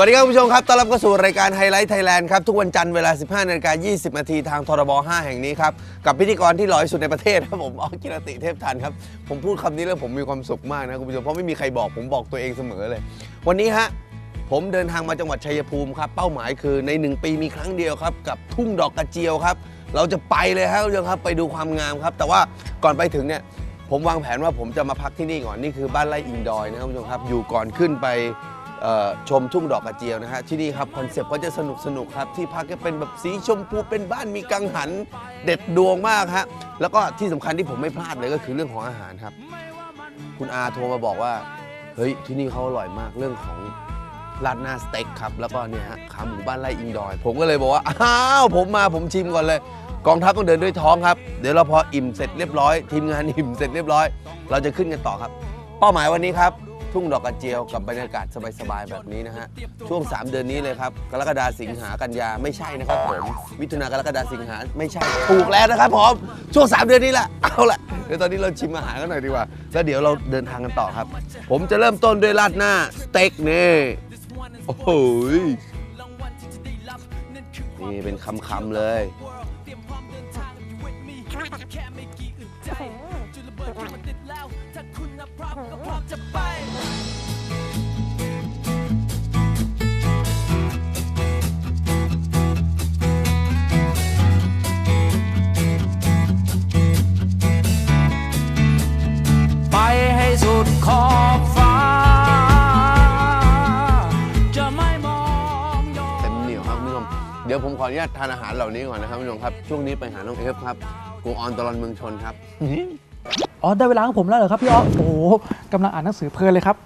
วัสดีครับผู้ชมครับ ต้อนรับเข้าสู่รายการไฮไลท์ไทยแลนด์ครับ ทุกวันจันทร์เวลา 15นาฬิกา20นาทีทางทรบ 5 แห่งนี้ครับ กับพิธีกรที่หล่อที่สุดในประเทศครับผมออกิรติเทพทันครับ ผมพูดคำนี้แล้วผมมีความสุขมากนะคุณผู้ชม เพราะไม่มีใครบอกผมบอกตัวเองเสมอเลย วันนี้ฮะผมเดินทางมาจังหวัดชัยภูมิครับเป้าหมายคือใน 1 ปีมีครั้งเดียวครับกับทุ่งดอกกระเจียวครับ เราจะไปเลยครับคุณผู้ชมครับไปดูความงามครับ แต่ว่าก่อนไปถึงเนี่ยผมวางแผนว่าผมจะมาพักที่นี่ก่อนนี่คือบ้านไร่อินดอยนะครับคุณผู้ชมครับอยู่ก่อนขึ้นไป ชมทุ่งดอกกระเจียวนะฮะที่นี่ครับคอนเซ็ปต์ก็จะสนุกสนุกครับ ที่พักก็เป็นแบบสีชมพูเป็นบ้านมีกังหันเด็ดดวงมากฮะแล้วก็ที่สำคัญที่ผมไม่พลาดเลยก็คือเรื่องของอาหารครับ คุณอาโทรมาบอกว่าเฮ้ยที่นี่เขาอร่อยมากเรื่องของราดหน้าสเต็กครับ แล้วก็เนี่ยฮะขาหมูบ้านไร่อิงดอย ผมก็เลยบอกว่า อ้าว ผมมาผมชิมก่อนเลย กองทัพต้องเดินด้วยท้องครับ เดี๋ยวเราพออิ่มเสร็จเรียบร้อย ทีมงานอิ่มเสร็จเรียบร้อย เราจะขึ้นกันต่อครับ เป้าหมายวันนี้ครับ ทุ่งดอกกระเจียวกับบรรยากาศสบายๆแบบนี้นะฮะ ช่วง 3 เดือนนี้เลยครับ กรกฎาสิงหากันยาไม่ใช่นะครับผมมิถุนากรกฎาสิงหาไม่ใช่ถูกแล้วนะครับผมช่วง 3 เดือนนี้แหละเอาละเดี๋ยวตอนนี้เราชิมอาหารกันหน่อยดีกว่าแล้วเดี๋ยวเราเดินทางกันต่อครับ ผมจะเริ่มต้นด้วยราดหน้าสเต็กนี่โอ้โหนี่เป็นคำๆเลย ไปให้สุดขอบฟ้า จะไม่มองย้อนเต็มเหนียวครับคุณผู้ชมเดี๋ยวผมขออนุญาตทานอาหารเหล่านี้ก่อนนะครับคุณผู้ชมครับ ช่วงนี้ไปหาน้องเอฟครับ กูออนตลอนเมืองชนครับ อ๋อได้เวลาของผมแล้วเหรอครับพี่อ๊อโอ้โหกำลังอ่านหนังสือเพลินเลยครับ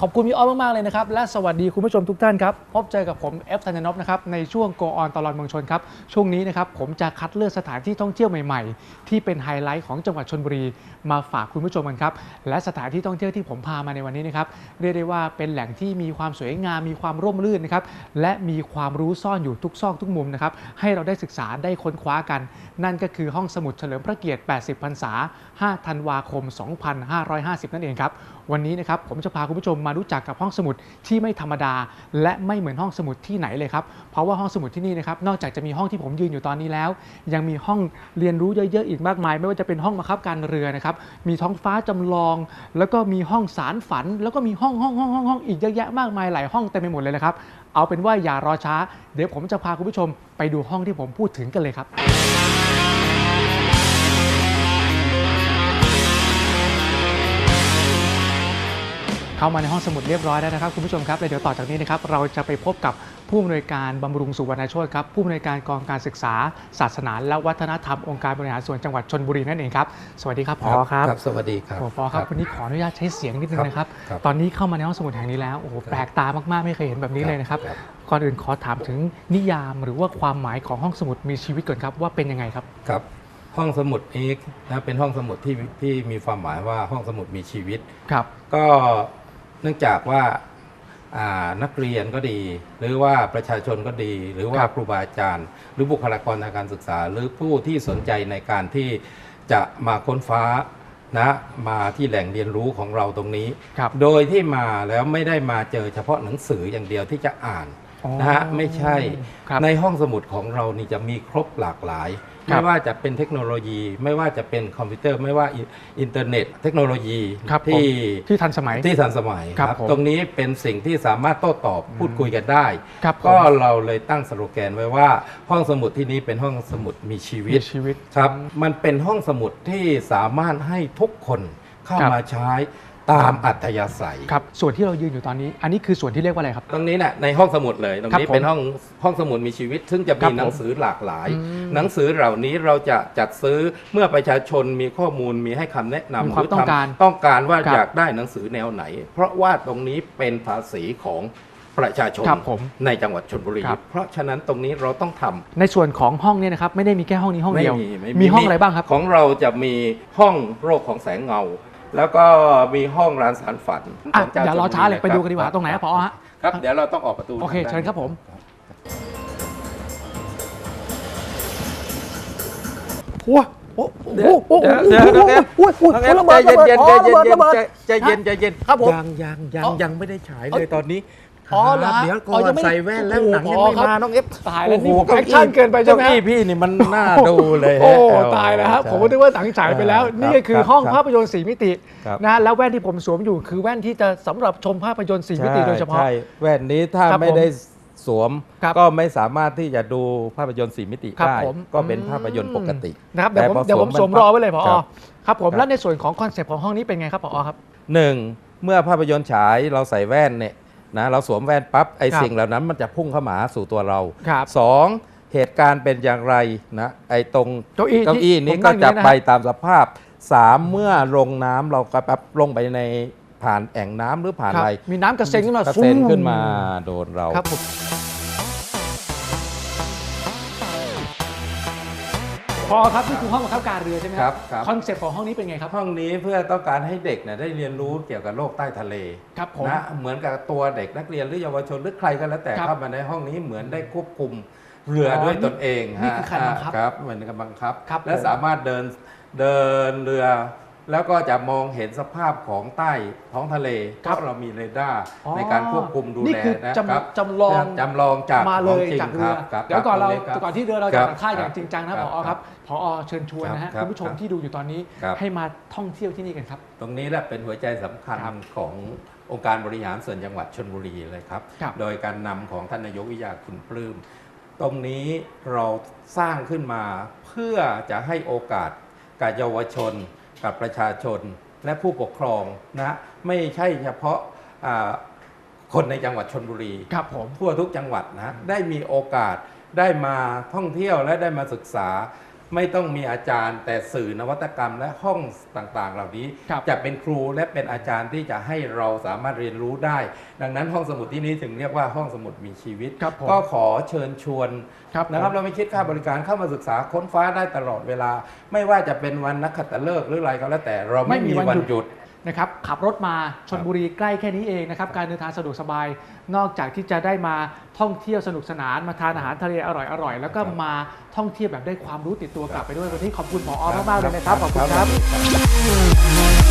ขอบคุณพี่อ้อมาก ๆ เลยนะครับ และสวัสดีคุณผู้ชมทุกท่านครับ พบเจอกับผมเอฟธัญนพนะครับ ในช่วง Go On ตลอดเมืองชนครับ ช่วงนี้นะครับ ผมจะคัดเลือกสถานที่ท่องเที่ยวใหม่ ๆ ที่เป็นไฮไลท์ของจังหวัดชนบุรี มาฝากคุณผู้ชมกันครับ และสถานที่ท่องเที่ยวที่ผมพามาในวันนี้นะครับ เรียกได้ว่าเป็นแหล่งที่มีความสวยงาม มีความร่มรื่นนะครับ และมีความรู้ซ่อนอยู่ทุกซอกทุกมุมนะครับ ให้เราได้ศึกษา ได้ค้นคว้ากัน นั่นก็คือห้องสมุดเฉลิมพระเกียรติ 80 พรรษา 5 ธันวาคม 2550 นั่นเองครับวันนี้นะครับผมจะพาคุณผู้ชมมารู้จักกับห้องสมุดที่ไม่ธรรมดา และไม่เหมือนห้องสมุดที่ไหนเลยครับเพราะว่าห้องสมุดที่นี่นะครับนอกจากจะมีห้องที่ผมยืนอยู่ตอนนี้แล้ว ยังมีห้องเรียนรู้เยอะๆอีกมากมาย ไม่ว่าจะเป็นห้องบังคับการเรือนะครับมีท้องฟ้าจำลอง แล้วก็มีห้องสารฝัน แล้วก็มีห้องห้องห้องห้องห้องอีกเยอะแยะมากมายหลายห้องเต็มไปหมดเลยนะครับเอาเป็นว่าอย่ารอช้า เดี๋ยวผมจะพาคุณผู้ชมไปดูห้องที่ผมพูดถึงกันเลยครับ เข้ามาในห้องสมุดเรียบร้อยแล้วนะครับคุณผู้ชมครับและเดี๋ยวต่อจากนี้นะครับเราจะไปพบกับผู้อำนวยการบำรุงสุวรรณโชตครับผู้อำนวยการกองการศึกษา ศาสนาและวัฒนธรรมองค์การบริหารส่วนจังหวัดชนบุรีนั่นเองครับสวัสดีครับผอครับครับสวัสดีครับผอครับวันนี้ขออนุญาตใช้เสียงนิดนึงนะครับครับตอนนี้เข้ามาในห้องสมุดแห่งนี้แล้วโอ้โหแปลกตามากๆไม่เคยเห็นแบบนี้เลยนะครับครับก่อนอื่นขอถามถึงนิยามหรือว่าความหมายของห้องสมุดมีชีวิตก่อนครับว่าเป็นยังไงครับครับห้องสมุดนี้นะเป็นห้องสมุดที่ที่มีความหมายว่าห้องสมุดมีชีวิตครับ ก็ เนื่องจากว่าอ่านักเรียนก็ดี หรือว่าประชาชนก็ดี หรือว่าครับครูบาอาจารย์ หรือบุคลากรทางการศึกษา หรือผู้ที่สนใจในการที่จะมาค้นฟ้านะมาที่แหล่งเรียนรู้ของเราตรงนี้ครับโดยที่มาแล้วไม่ได้มาเจอเฉพาะหนังสืออย่างเดียวที่จะอ่านอ๋อ นะฮะไม่ใช่ ครับในห้องสมุดของเรานี่จะมีครบหลากหลาย ครับไม่ว่าจะเป็นเทคโนโลยี ไม่ว่าจะเป็นคอมพิวเตอร์ ไม่ว่าอินอินเทอร์เน็ต เทคโนโลยีครับผม ที่ที่ทันสมัย ที่ทันสมัยครับผม ตรงนี้เป็นสิ่งที่สามารถโต้ตอบพูดคุยกันได้ ครับผมก็เราเลยตั้งสโลแกนไว้ว่าห้องสมุดที่นี้เป็นห้องสมุดมีชีวิมีต ชีวิต ครับ มันเป็นห้องสมุดที่สามารถให้ทุกคนเข้าครับมาใช้ ตามอัธยาศัยครับส่วนที่เรายืนอยู่ตอนนี้ อันนี้คือส่วนที่เรียกว่าอะไรครับ ตรงนี้เนี่ยในห้องสมุดเลยตรงครับนี้ผมเป็นห้องห้องสมุดมีชีวิต ซึ่งจะครัมีบผมหนังสือหลากหลายอืมหนังสือเหล่านี้เราจะจัดซื้อเมื่อประชาชนมีข้อมูลมีให้คำแนะนำมีความหรืต้องการทำต้องการว่าครับอยากได้หนังสือแนวไหน เพราะว่าตรงนี้เป็นภาษีของประชาชนครับผมในจังหวัดชลบุรีครับเพราะฉะนั้นตรงนี้เราต้องทำในส่วนของห้องเนี่ยนะครับไม่ได้มีแค่ห้องนี้ห้องเดียวไม่มีห้องอะไรบ้างครับ ของเราจะมีห้องโรคของแสงเงา แล้วก็มีห้องร้านสารฝันอะของจ้อย่ารอช้าเลยชบุไปดูกันดีกว่าคบตรงไหนครับผอฮะ ครับเดี๋ยวเราต้องออกประตูโอเคทางด้าน เชิญครับผม โอ้โอ้โอ้โอ้เดี๋ยวเดี๋ยวเดี๋ยวโอ้โหน้องแอฟระเบิใจดระเย็นเบิดเย็นอ๋อใจระเบิดระเบิดเย็นใจเย็นใจเย็นครับผม ยังยังยังอ๋อยังไม่ได้ฉายเอ้เลยยตอนนี้ อ๋อเหรอครับเดี๋ยวก่ออ๋อยันงไม่ใส่แว่นแล้วหนังยังโอ้ไม่โหครับมาน้องเอฟตายแล้วนี่โอ้โหแอคชั่นเกินไปใช่ไหมฮะเก้าอี้พี่นี่มันน่าดูเลยโอ้ฮะตายแล้วครับใช่ผมก็นึกว่าหนังฉายไปแล้วครับนี่ก็คือห้องครับภาพยนตร์สีมิติครับนะแล้วแว่นที่ผมสวมอยู่คือแว่นที่จะสำหรับชมภาพยนตร์สีมิติโดยเฉพาะใช่แว่นนี้ถ้าครับไม่ได้สวมครับก็ไม่สามารถที่จะดูภาพยนตร์สีมิติครับได้ผมก็เป็นภาพยนตร์ปกตินะครับเดี๋ยวผมแต่พอเดี๋ยวผมสสววมมรอไว้เลยพอครับครับผมครับแล้วในส่วนของคอนเซปต์ของห้องนี้เป็นไงครับพอครับหนึ่งเมื่อภาพยนตร์ฉายเราใส่แว่นเนี่ย นะเราสวมแว่นปั๊บไอ้ครับสิ่งเหล่านั้นมันจะพุ่งเข้ามาหาสู่ตัวเราครับสองเหตุการณ์เป็นอย่างไรนะไอ้ตรงเก้าอี้ที่เก้าอี้นี้ผมก็นั่งอยู่จะนี่นะไปตามสภาพสามเมื่อลงน้ำเราก็ปั๊บลงไปในผ่านแอ่งน้ำหรือผ่านครับอะไรมีน้ำกระเซ็นขึ้นมากระเซ็นฟูขึ้นมาโดนเราครับผม พอครับนี่คือห้องบังคับการเรือใช่ไหมครับครับ คอนเซปต์ของห้องนี้เป็นไงครับ ห้องนี้เพื่อต้องการให้เด็กเนี่ยได้เรียนรู้เกี่ยวกับโลกใต้ทะเลครับผมนะเหมือนกับตัวเด็กนักเรียนหรือเยาวชนหรือใครก็แล้วแต่ครับเข้ามาในห้องนี้เหมือนได้ควบคุมเรือออด้วยตนเองนี่ฮะคือการบังคับครับเหมือนกับบังคับ ครับและผม สามารถเดินเดินเรือ แล้วก็จะมองเห็นสภาพของใต้ท้องทะเลเพราะเรามีเรดาร์อ๋อในการควบคุมดูนี่แลคือนะจำครับจำลอง จำลองจากมาเลยของจริงจากเรืคอ บครับเดี๋ยวก่อนเราครับก่อนที่เรือเราคจะรับตัดค่ายอย่างครับจริงจังนะคผรับอครับผอเชิญชวนนะฮะครับคุณผู้ชมครับที่ดูอยู่ตอนนี้ครับ ให้มาท่องเที่ยวที่นี่กันครับ ตรงนี้แหละเป็นหัวใจสำคัญครับขององค์การบริหารส่วนจังหวัดชนบุรีเลยครับ ครับโดยการนำของท่านนายกวิทยาคุณปลื้ม ตรงนี้เราสร้างขึ้นมาเพื่อจะให้โอกาสกับเยาวชน กับประชาชนและผู้ปกครองนะไม่ใช่เฉพาะอ่าคนในจังหวัดชนบุรีครับผมทั่วทุกจังหวัดนะได้มีโอกาสได้มาท่องเที่ยวและได้มาศึกษา ไม่ต้องมีอาจารย์ แต่สื่อนวัตกรรมและห้องต่างๆ เหล่านี้ครับจะเป็นครูและเป็นอาจารย์ที่จะให้เราสามารถเรียนรู้ได้ ดังนั้นห้องสมุดที่นี้ถึงเรียกว่าห้องสมุดมีชีวิตครับผมก็ขอเชิญชวนครับนะครับผมเราไม่คิดค่าบริการเข้ามาศึกษาค้นฟ้าได้ตลอดเวลา ไม่ว่าจะเป็นวันนักขัตฤกษ์หรืออะไรก็แล้วแต่เราไม่มีวันหยุด นะครับขับรถมาชนบุรีใกล้แค่นี้เองนะครับการเดินทางสะดวกสบาย นอกจากที่จะได้มาท่องเที่ยวสนุกสนานมาทานอาหารทะเลอร่อยๆแล้วก็ครับมาท่องเที่ยวแบบได้ความรู้ติดตัวกลับไปด้วยวันนี้ขอบคุณหมออครับมากๆเลยนะครับขอบคุณคครัรับ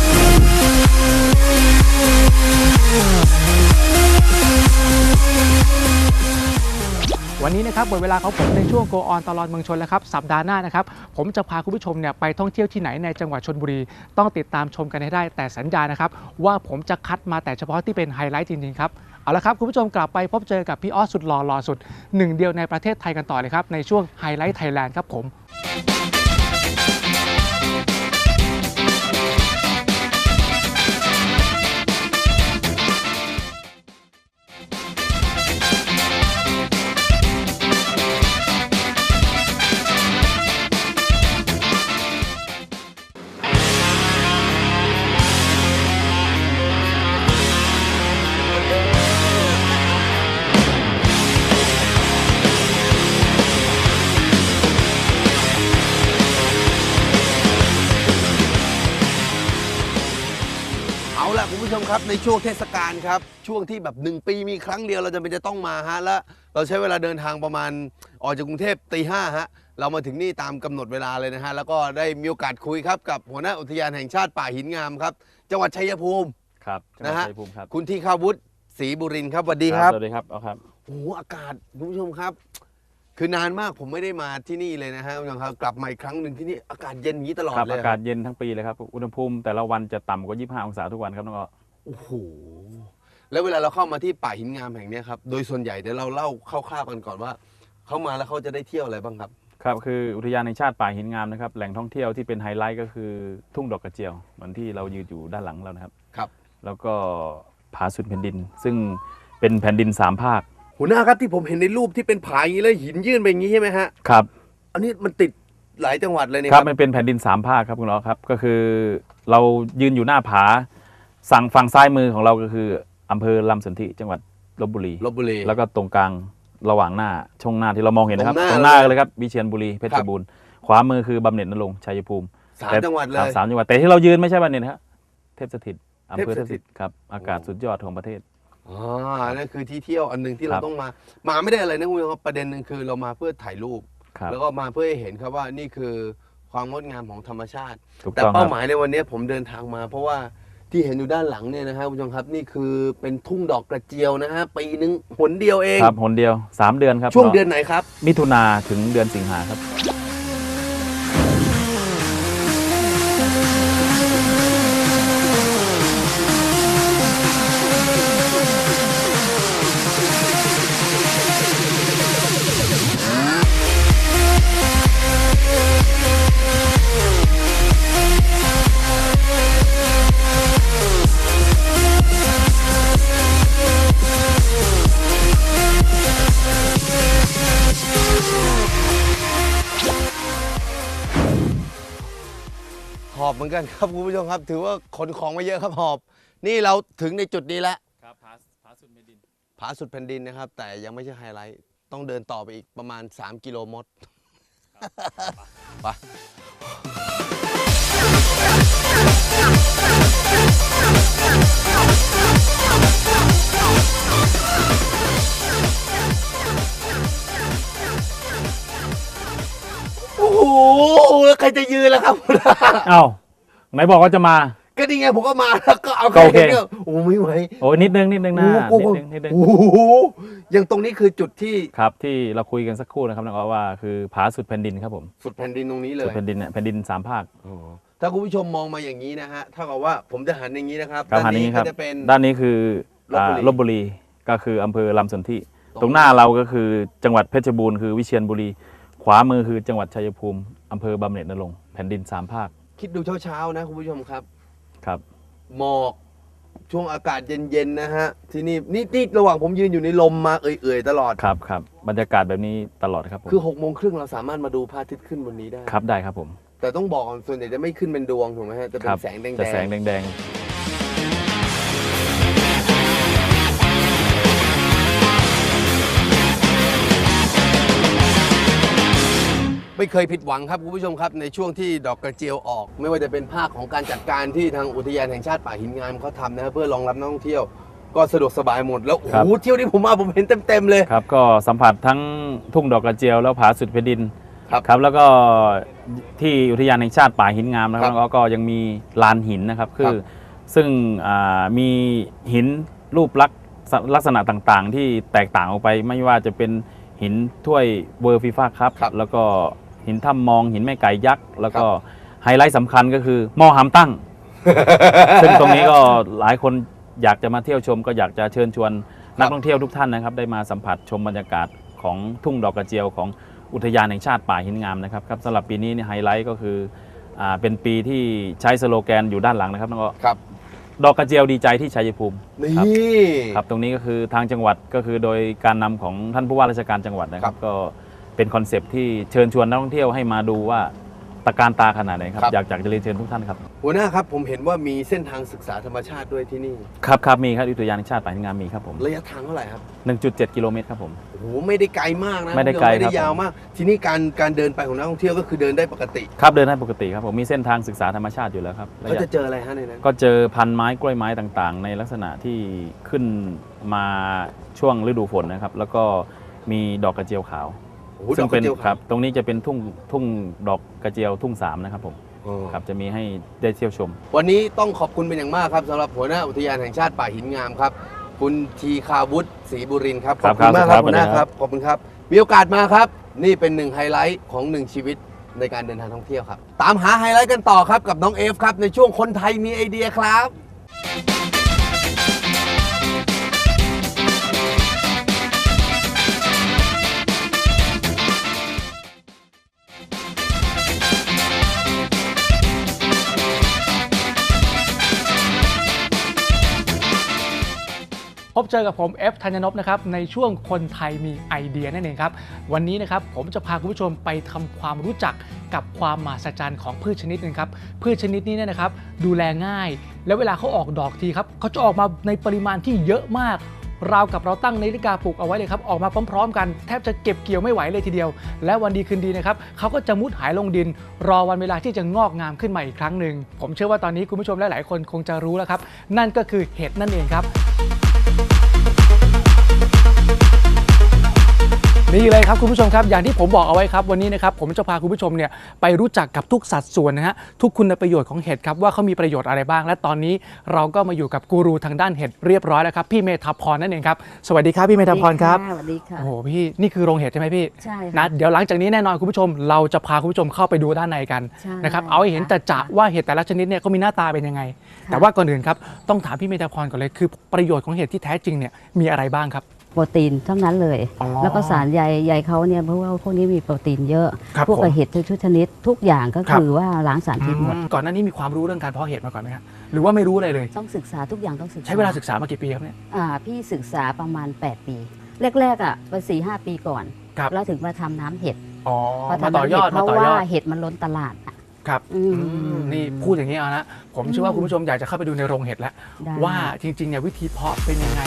นะครับหมดเวลาของผมในช่วงโกออนตลอดเมืองชนแล้วครับสัปดาห์หน้านะครับผมจะพาคุณผู้ชมเนี่ยไปท่องเที่ยวที่ไหนในจังหวัดชนบุรี ต้องติดตามชมกันให้ได้แต่สัญญานะครับว่าผมจะคัดมาแต่เฉพาะที่เป็นไฮไลท์จริงๆครับเอาละครับคุณผู้ชมกลับไปพบเจอกับพี่ออสสุดหล่อหล่อสุดหนึ่งเดียวในประเทศไทยกันต่อเลยครับในช่วงไฮไลท์ไทยแลนด์ครับผม ในช่วงเทศกาลครับ ช่วงที่แบบหนึ่งปีมีครั้งเดียวเราจะเป็นจะต้องมาฮะและเราใช้เวลาเดินทางประมาณออกจากกรุงเทพตีห้าฮะเรามาถึงนี่ตามกำหนดเวลาเลยนะฮะแล้วก็ได้มีโอกาสคุยครับกับหัวหน้าอุทยานแห่งชาติป่าหินงามครับจังหวัดชัยภูมิครับจังหวันะดฮะชัยภูมิครับคุณที่ข้าวุฒิศรีบุรินทร์ครับสวัสดีครับสวัสดีครับเอาครับโหโอ้โหอากาศคุณผู้ชมครับ คือนานมากผมไม่ได้มาที่นี่เลยนะฮะคุณผู้ชมครับกลับมาอีกครั้งหนึ่งที่นี่อากาศเย็นอย่างนี้ตลอดครับเลยอากาศเย็นทั้งปีเลยครับอุณหภูมิแต่ละวันจะต่ำกว่า 25 องศาทุกวันครับน้องอ้อ โอ้โหแล้วเวลาเราเข้ามาที่ป่าหินงามแห่งเนี้ยครับโดยส่วนใหญ่เดี๋ยวเราเล่าคร่าวๆกันก่อนว่า เข้ามาแล้วเขาจะได้เที่ยวอะไรบ้างครับ ครับคืออุทยานแห่งชาติป่าหินงามนะครับแหล่งท่องเที่ยวที่เป็นไฮไลท์ก็คือทุ่งดอกกระเจียวเหมือนที่เรายืนอยู่ด้านหลังเรานะครับครับ แล้วก็ผาสุดแผ่นดิน ซึ่งเป็นแผ่นดินสามภาคหัวหน้าครับที่ผมเห็นในรูปที่เป็นผาอย่างนี้แล้วหินยื่นไปอย่างนี้ใช่ไหมฮะครับอันนี้มันติดหลายจังหวัดเลยเนี่ยคครัรับบมันเป็นแผ่นดินสามภาคครับคุณล้อครับก็คือเรายืนอยู่หน้าผา สั่งฝั่งซ้ายมือของเราก็คืออำเภอลำสนธิจังหวัดลบบุรี ลบบุรี แล้วก็ตรงกลางระหว่างหน้าช่องหน้าที่เรามองเห็นนะครับตรงหน้าตรงหน้าเลยเลยครับวิเชียรบุรีเพชรบูรณ์ขวามือคือบำเหน็จนรงค์ชัยภูมิสามแต่จังหวัดเลครับย สามจังหวัดแต่ที่เรายืนไม่ใช่บำเหน็จนะครับเทพสถิตอำเภอเทเทพพสสถิถิต ตครับอากาศสุดยอดของประเทศ อ๋อนั่นคือที่เที่ยวอันหนึ่งที่คเรารับ ต้องมา มาไม่ได้อะไรนะคุณผู้ชมครับประเด็นหนึ่งคือเรามาเพื่อถ่ายรูป ครับแล้วก็มาเพื่อให้เห็นครับว่านี่คือความงดงามของธรรมชาติ ถูกแต่ต้องคเป้ารับ หมายในวันนี้ผมเดินทางมา เพราะว่า ที่เห็นอยู่ด้านหลังเนี่ยนะครับคุณผู้ชมครับนี่คือเป็นทุ่งดอกกระเจียวนะฮะปีหนึ่งหนเดียวเองครับหนเดียวสามเดือนครับช่วงเดือนไหนครับมิถุนาถึงเดือนสิงหาครับ อบเหมือนกันครับคุณผู้ชมครับ ถือว่าขนของมาเยอะครับหอบ นี่เราถึงในจุดนี้แล้วครับผาผาสุดเมดินผาสุดแผ่นดินนะครับ แต่ยังไม่ใช่ไฮไลท์ต้องเดินต่อไปอีกประมาณ 3 กิโลมดไปโอ้โหแล้วใครจะยืนล่ะครับ เอ้า ไหนบอกว่าจะมา ก็นี่ไงผมก็มาแล้วก็เอาก็โอเคแค่นี้ก็โอ้ไม่ไหวโอ้ยนิดนึงนิดนึงนะโอ้โหนิดนึงนิดนึงโอ้โหยังตรงนี้คือจุดที่ครับที่เราคุยกันสักครู่นะครับน้องอ้อว่าคือผาสุดแผ่นดินครับผมสุดแผ่นดินตรงนี้เลสุดยแผ่นดินเนี่ยแผ่นดินสามภาคถ้าคุณผู้ชมมองมาอย่างนี้นะฮะเท่ากับว่าผมจะหันอย่างนี้นะครับครับด้าหันนนี้นี้ครัก็บจะเป็น ด้านนี้คืออ่าลลบบบุบุรีรีก็คืออำเภอลำสนธิตรงตรงหน้าเราก็คือจังหวัดเพชรบูรณ์คือวิเชียรบุรี ขวามือคือจังหวัดชัยภูมิอำเภอบำเหน็จนรงค์แผ่นดินสามภาค คิดดูเช้าๆนะคุณผู้ชมครับ ครับ หมอกช่วงอากาศเย็นๆนะฮะ ที่นี่นี่นี่ระหว่างผมยืนอยู่ในลมมาเอื่อยๆตลอด ครับครับบรรยากาศแบบนี้ตลอดครับผมคือ6กโมงครึ่งเราสามารถมาดูพระอาทิตย์ขึ้นบนนี้ได้ ครับได้ครับผม แต่ต้องบอกก่อนส่วนใหญ่จะไม่ขึ้นเป็นดวงถูกไหมฮะจะเป็ครันแสงแดงจะแสงๆแดง ไม่เคยผิดหวังครับคุณผู้ชมครับ ในช่วงที่ดอกกระเจียวออก ไม่ว่าจะเป็นภาคของการจัดการที่ทางอุทยานแห่งชาติป่าหินงามเขาทำนะครับเพื่อรองรับนักท่องเที่ยวก็สะดวกสบายหมดแล้วโอ้โหเที่ยวที่ผมมาผมเห็นเต็มๆเลยครับก็สัมผัสทั้งทุ่งดอกกระเจียวแล้วผาสุดแผ่นดินครับครับแล้วก็ที่อุทยานแห่งชาติป่าหินงามนะคครัรับบแล้วก็ยังมีลานหินนะครับคืครัอบซึ่งอ่ามีหินรูปลักษณ์ลักษณะต่างๆ ที่แตกต่างออกไปไม่ว่าจะเป็นหินถ้วยเวอร์ฟีฟ่าครับครับแล้วก็ หินถ้ำมองหินแม่ไก่ยักษ์ แล้วก็ไฮไลท์สำคัญก็คือหม้อหามตั้ง ซึ่งตรงนี้ก็หลายคนอยากจะมาเที่ยวชม ก็อยากจะเชิญชวนนักท่องเที่ยวทุกท่านนะครับ ได้มาสัมผัสชมบรรยากาศของทุ่งดอกกระเจียวของอุทยานแห่งชาติป่าหินงามนะครับครับสำหรับปีนี้เนี่ยไฮไลท์ก็คืออ่าเป็นปีที่ใช้สโลแกนอยู่ด้านหลังนะครับน้องอ้อครับ ดอกกระเจียวดีใจที่ชัยภูมินี่ครับครับ ตรงนี้ก็คือทางจังหวัดก็คือโดยการนำของท่านผู้ว่าราชการจังหวัดนะครับ ก็ เป็นคอนเซปต์ที่เชิญชวนนักท่องเที่ยวให้มาดูว่าตะการตาขนาดไหนครับ ครับ อยากอยากจะเรียนเชิญทุกท่านครับ หัวหน้าครับผมเห็นว่ามีเส้นทางศึกษาธรรมชาติด้วยที่นี่ ครับครับมีครับอุทยานแห่งชาติป่าหินงามมีครับผม ระยะทางเท่าไหร่ครับ1.7 กิโลเมตรครับผม โอ้โหไม่ได้ไกลมากนะไม่ได้ไกลไม่ได้ครับยาวมาก ทีนี้การการเดินไปของนักท่องเที่ยวก็คือเดินได้ปกติครับเดินได้ปกติครับผมมีเส้นทางศึกษาธรรมชาติอยู่แล้วครับระเขายะ จะเจออะไรฮะในนั้นก็เจอพันไม้กล้วยไม้ต่างๆ ในลักษณะที่ขึ้นมาช่วงฤดูฝนนะครับ แล้วก็มีดอกกระเจียวขาวโอ้โหด ซึ่องกกเป็ระนเจียวคครัรับบตรงนี้จะเป็นทุ่งทุ่งดอกกระเจียวทุ่งสามนะครับผมอ๋อครับจะมีให้ได้เที่ยวชม วันนี้ต้องขอบคุณเป็นอย่างมากครับสำหรับหัวหน้าอุทยานแห่งชาติป่าหินงามครับผคุณทีคาวุฒิศรีบุรินทร์ครับคขรัอบบคุณมากครับครับหัวหน้าสวัสดีคครัรับบขอบคุณครับ มีโอกาสมาครับ นี่เป็นหนึ่งไฮไลท์ของหนึ่งชีวิตในการเดินทางท่องเที่ยวครับ ตามหาไฮไลท์กันต่อครับกับน้องเอฟครับในช่วงคนไทยมีไอเดียครับ เจอกับผมเอฟธัญนพนะครับในช่วงคนไทยมีไอเดียนั่นเองครับ วันนี้นะครับผมจะพาคุณผู้ชมไปทำความรู้จักกับความมหัศจรรย์ของพืชชนิดนึงครับพืชชนิดนี้เนี่ยนะครับ ดูแลง่าย แล้วเวลาเขาออกดอกทีครับเขาจะออกมาในปริมาณที่เยอะมากราวกับเราตั้งนาฬิกาปลุกเอาไว้เลยครับ ออกมาพร้อมๆ กันแทบจะเก็บเกี่ยวไม่ไหวเลยทีเดียว และวันดีคืนดีนะครับเขาก็จะมุดหายลงดิน รอวันเวลาที่จะงอกงามขึ้นมาอีกครั้งหนึ่งผมเชื่อว่าตอนนี้คุณผู้ชมหลายๆคนคงจะรู้แล้วครับ นั่นก็คือเห็ดนั่นเองครับ นี่เลยครับคุณผู้ชมครับอย่างที่ผมบอกเอาไว้ครับวันนี้นะครับผมจะพาคุณผู้ชมเนี่ยไปรู้จักกับทุกสัดส่วนนะฮะทุกคุณประโยชน์ของเห็ดครับว่าเขามีประโยชน์อะไรบ้าง และตอนนี้เราก็มาอยู่กับกูรูทางด้านเห็ดเรียบร้อยแล้วครับพี่เมธาพรนั่นเองครับสวัสดีครับพี่เมธาพรครับสวัสดีค่ะโอ้โหพี่นี่คือโรงเห็ดใช่ไหมพี่ใช่ค่ะนะเดี๋ยวหลังจากนี้แน่นอนคุณผู้ชม เราจะพาคุณผู้ชมเข้าไปดูด้านในกันใช่นะครับเอาให้เห็นแต่จะค่ะว่าเห็ดแต่ละชนิดเนี่ยเขามีหน้าตาเป็นยังไงค่ะแต่ว่าก่อนอื่นครับต้องถามพี่เมธาพรก่อนเลยคือประโยชน์ของเห็ดที่แท้จริงเนี่ยมีอะไรบ้างครับ โปรตีนทั้งนั้นเลย อ๋อแล้วก็สารใยใยเขาเนี่ยเพราะว่าพวกนี้มีโปรตีนเยอะ ครับพวกผมเห็ดทุกชนิดทุกอย่างก็ครับ คือว่าล้างสารพิษหมด ก่อนหน้านี้มีความรู้เรื่องการเพาะเห็ดมาก่อนไหมครับหรือว่าไม่รู้อะไรเลย ต้องศึกษาทุกอย่างต้องศึกษาใช้เวลาศึกษามากี่ปีครับเนี่ย อ่าพี่ศึกษาประมาณ 8 ปี แรกๆอะไปสี่ห้าปีก่อน ครับ แล้วถึงมาทำน้ำเห็ดอ๋อพอมาทำต่อน้ำยเห็อดดเพมาราะต่อยว่าอดเห็ดมันล้นตลาดอะครับอืมอืมนี่พูดอย่างนี้เอานะผมเชื่อว่าคุณผู้ชมอยากจะเข้าไปดูในโรงเห็ดแล้ว ได้ว่าจริงๆเนี่ยวิธีเพาะเป็นยังไง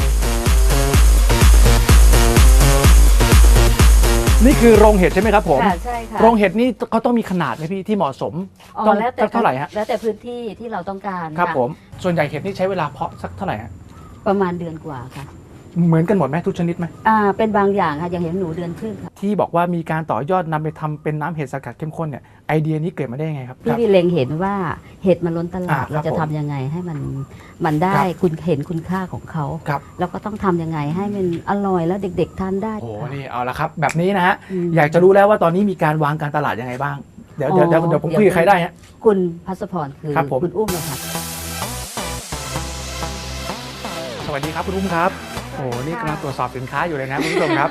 นี่คือโรงเห็ดใช่ไหมครับผมค่ะใช่ค่ะโรงเห็ดนี่เขาต้องมีขนาดไหมพี่ที่เหมาะสมอ๋อต้องแล้วแต่สักเท่าไหร่ฮะแล้วแต่พื้นที่ที่เราต้องการครับะผมส่วนใหญ่เห็ดนี่ใช้เวลาเพาะสักเท่าไหร่ฮะประมาณเดือนกว่าค่ะ เหมือนกันหมดไหมทุกชนิดไหมอ่าเป็นบางอย่างค่ะอย่างเห็นหนูเดือนครึ่งค่ะที่บอกว่ามีการต่อยอดนำไปทำเป็นน้ำเห็ดสกัดเข้มข้นเนี่ยไอเดียนี้เกิดมาได้ยังไงครับ พี่พี่เล็งเห็นว่าเห็ดมันล้นตลาดอ่าครับเราจะผมทำยังไงให้มันมันได้ครับคุณเห็นคุณค่าของเขาครับ แล้วก็ต้องทำยังไงให้มันอร่อยแล้วเด็ก ๆทานได้โอ้โหนี่เอาละครับ แบบนี้นะฮะม อยากจะรู้แล้วว่าตอนนี้มีการวางการตลาดยังไงบ้างเดี๋ยวอ๋อเดี๋ยวเดี๋ยวเดี๋ยวผมเดี๋ยวคุยกับใครได้ฮะ คุณพัสพรคือครับผมคุณอุ้มเลยค่ะสวัสดีครับคุณอุ้มครับ โอ้โหนี่กำลังตรวจสอบสินค้าอยู่เลยนะคุณผู้ชมครับ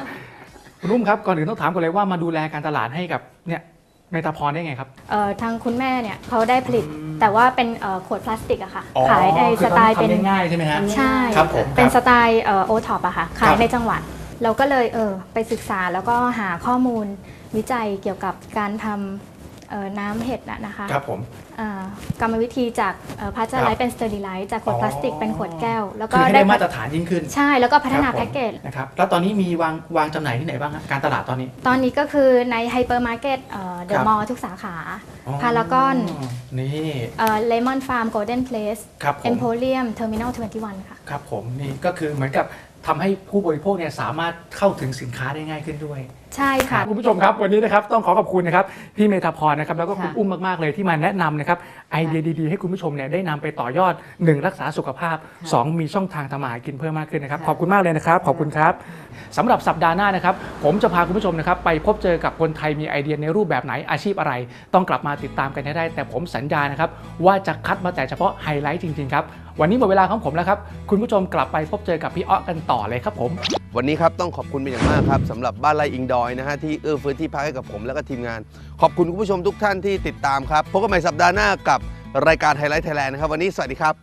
คุณอุ้มครับก่อนอื่นต้องถามก่อนเลยว่ามาดูแลการตลาดให้กับเนี่ยเมตาพรได้ไงครับ เอ่อทางคุณแม่เนี่ยเขาได้ผลิตแต่ว่าเป็นเอ่อขวดพลาสติกอะค่ะ อ๋อขายในคือสไตล์ทำเป็นได้ง่ายใช่ไหมฮะ ใช่ครับผมเป็นครับสไตล์โอท็อปอะค่ะคขารัยบ ในจังหวัด เราก็เลยเออไปศึกษาแล้วก็หาข้อมูลวิจัยเกี่ยวกับการทำเอ่อ น้ำเห็ดน่ะนะคะครับผม อ่ากรรมวิธีจากพาสเจอร์ไลท์เป็นสเตอร์ดิไลท์จากขวดอ๋อพลาสติกเป็นขวดแก้ว แล้วก็คือให้ได้ได้มาตรฐานยิ่งขึ้น ใช่แล้วก็พัฒนาครับผมแพ็กเกจนะครับแล้วตอนนี้มีวางวางจำหน่ายที่ไหนบ้างฮะการตลาดตอนนี้ ตอนนี้ก็คือในไฮเปอร์มาร์เก็ตเเดครัอะบมอลล์ทุกสาขาพารากอนนี่เลมอนฟาร์มโกลเด้นเพลสครับผเอ็มมโพเรียมเทอร์มินอล21ค่ะ ครับผมนี่ก็คือเหมือนกับ ทำให้ผู้บริโภคเนี่ยสามารถเข้าถึงสินค้าได้ง่ายขึ้นด้วย ใช่ค่ะ คุณผู้ชมครับวันนี้นะครับต้องขอขอบคุณนะครับพี่เมธาพรนะครับแล้วก็คุณค่ะอุ้มมากๆเลยที่มาแนะนำนะครับไอเดียดีๆให้คุณผู้ชมเนี่ยได้นำไปต่อยอด 1 รักษาสุขภาพ 2 มีช่องทางทำมาหากินเพิ่มมากขึ้นนะครับขอบคุณมากเลยนะครับขอบคุณครับสำหรับสัปดาห์หน้านะครับผมจะพาคุณผู้ชมนะครับไปพบเจอกับคนไทยมีไอเดียในรูปแบบไหนอาชีพอะไร ต้องกลับมาติดตามกันให้ได้ แต่ผมสัญญานะครับว่าจะคัดมาแต่เฉพาะไฮไลท์จริงๆครับ วันนี้หมดเวลาของผมแล้วครับ คุณผู้ชมกลับไปพบเจอกับพี่อ้อกันต่อเลยครับผม วันนี้ครับต้องขอบคุณเป็นอย่างมากครับสำหรับบ้านไร่อิงดอยนะฮะที่เอื้อเฟื้อที่พักให้กับผมและก็ทีมงาน ขอบคุณคุณผู้ชมทุกท่านที่ติดตามครับพบกันใหม่สัปดาห์หน้ากับรายการไฮไลท์ไทยแลนด์นะครับวันนี้สวัสดีครับ